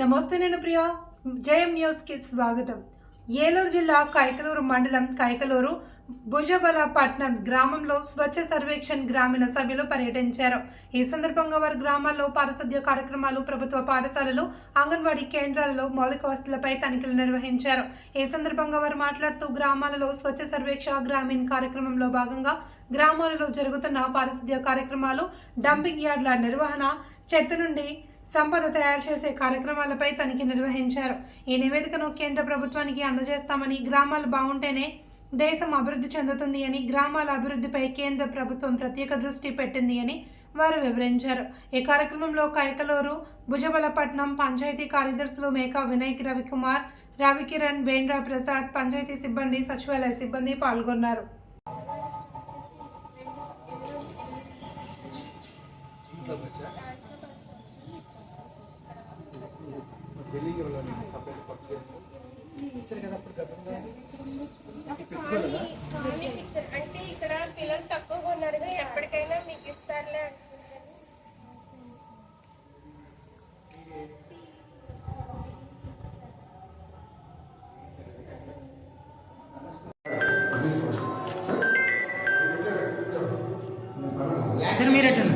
నమస్తే నేను ప్రియ. జయం న్యూస్కి స్వాగతం. ఏలూరు జిల్లా కైకలూరు మండలం కైకలూరు భుజబలపట్నం గ్రామంలో స్వచ్ఛ సర్వేక్షణ్ గ్రామీణ సభ్యులు పర్యటించారు. ఈ సందర్భంగా వారు గ్రామాల్లో పారిశుద్ధ్య కార్యక్రమాలు ప్రభుత్వ పాఠశాలలు అంగన్వాడీ కేంద్రాలలో మౌలిక వసతులపై తనిఖీలు నిర్వహించారు. ఈ సందర్భంగా వారు మాట్లాడుతూ గ్రామాలలో స్వచ్ఛ సర్వేక్ష గ్రామీణ కార్యక్రమంలో భాగంగా గ్రామాలలో జరుగుతున్న పారిశుద్ధ్య కార్యక్రమాలు డంపింగ్ యార్డ్ల నిర్వహణ చెత్త నుండి సంపద తయారు చేసే కార్యక్రమాలపై తనిఖీ నిర్వహించారు. ఈ నివేదికను కేంద్ర ప్రభుత్వానికి అందజేస్తామని గ్రామాలు బాగుంటేనే దేశం అభివృద్ధి చెందుతుంది అని గ్రామాల అభివృద్ధిపై కేంద్ర ప్రభుత్వం ప్రత్యేక దృష్టి పెట్టింది అని వారు వివరించారు. ఈ కార్యక్రమంలో కైకలూరు భుజబలపట్నం పంచాయతీ కార్యదర్శులు మేకా వినయ్ రవికుమార్ రవికిరణ్ వేంద్ర ప్రసాద్ పంచాయతీ సిబ్బంది సచివాలయ సిబ్బంది పాల్గొన్నారు. ఖాళీ పిక్చర్ అంటే ఇక్కడ పిల్లలు తక్కువగా ఉన్నారుగా ఎప్పటికైనా మీకు ఇస్తారులే సార్ మీరు పడుతుంది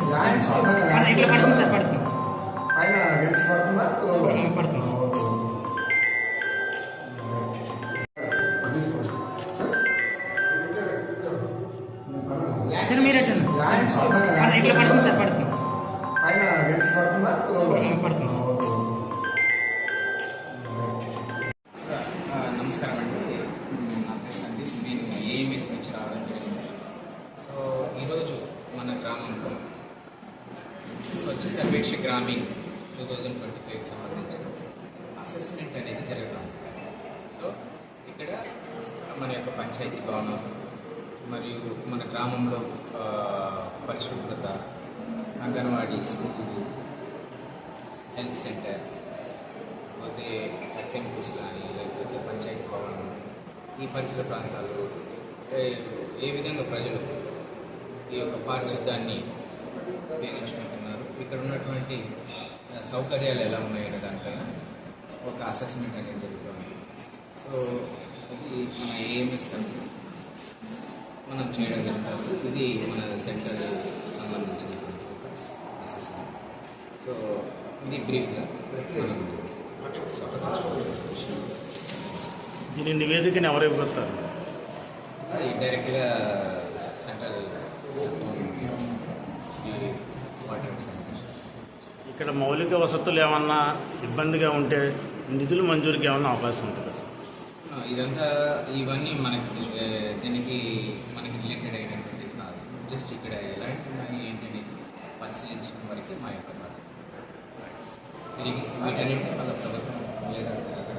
ఇట్లా పడుతుంది సార్ పడుతుంది. సార్ మీరు ఎట్టండి పడుతుంది ఇట్లా పడుతుంది సార్ పడుతుంది పైన లెన్స్ పడుతుందా ఆ, పడుతుంది ఆ, నమస్కారం అండి. మ్, నా పేరు సందీప్. నేను ఏఎంఎస్ నుంచి రావడం జరిగింది. సో ఈరోజు మన గ్రామంలో Swachh Survekshan Grameen two thousand twenty ఫైవ్కి సంబంధించిన అసెస్మెంట్ అనేది జరగడం. సో ఇక్కడ మన యొక్క పంచాయతీ భవనం మరియు మన గ్రామంలో పరిశుభ్రత అంగన్వాడీ స్కూల్ హెల్త్ సెంటర్ పోతే టెంపుల్స్ కానీ లేకపోతే పంచాయతీ భవనం ఈ పరిసర ప్రాంతాల్లో ఏ- విధంగా ప్రజలు ఈ యొక్క పారిశుద్ధ్యాన్ని ఉపయోగించుకుంటున్నారు. ఇక్కడ ఉన్నటువంటి సౌకర్యాలు ఎలా ఉన్నాయనే దానిపైన? ఒక అసెస్మెంట్ అనేది జరుగుతుంది. సో ఇది మన ఏఎంఎస్ తరఫున మనం చేయడం జరుగుతుంది. ఇది మన సెంటర్ సంబంధించినటువంటి ఒక అసెస్మెంట్ సో ఇది బ్రీఫ్గా దీని నివేదికను ఎవరు ఇవ్వగలుగుతారు? అది డైరెక్ట్గా సెంట్రల్ ఇక్కడ మౌలిక వసతులు ఏమన్నా ఇబ్బందిగా ఉంటే నిధులు మంజూరుకి ఏమన్నా అవకాశం ఉంటుంది సార్? ఇదంతా ఇవన్నీ మనకి దీనికి మనకి రిలేటెడ్ అయినటువంటి కాదు. జస్ట్ ఇక్కడ ఎలాంటి ఉన్నాయి ఏంటనేది పరిశీలించడం వరకే మా యొక్క తిరిగి వీటన్నిటిని వాళ్ళ ప్రభుత్వం లేదా అక్కడ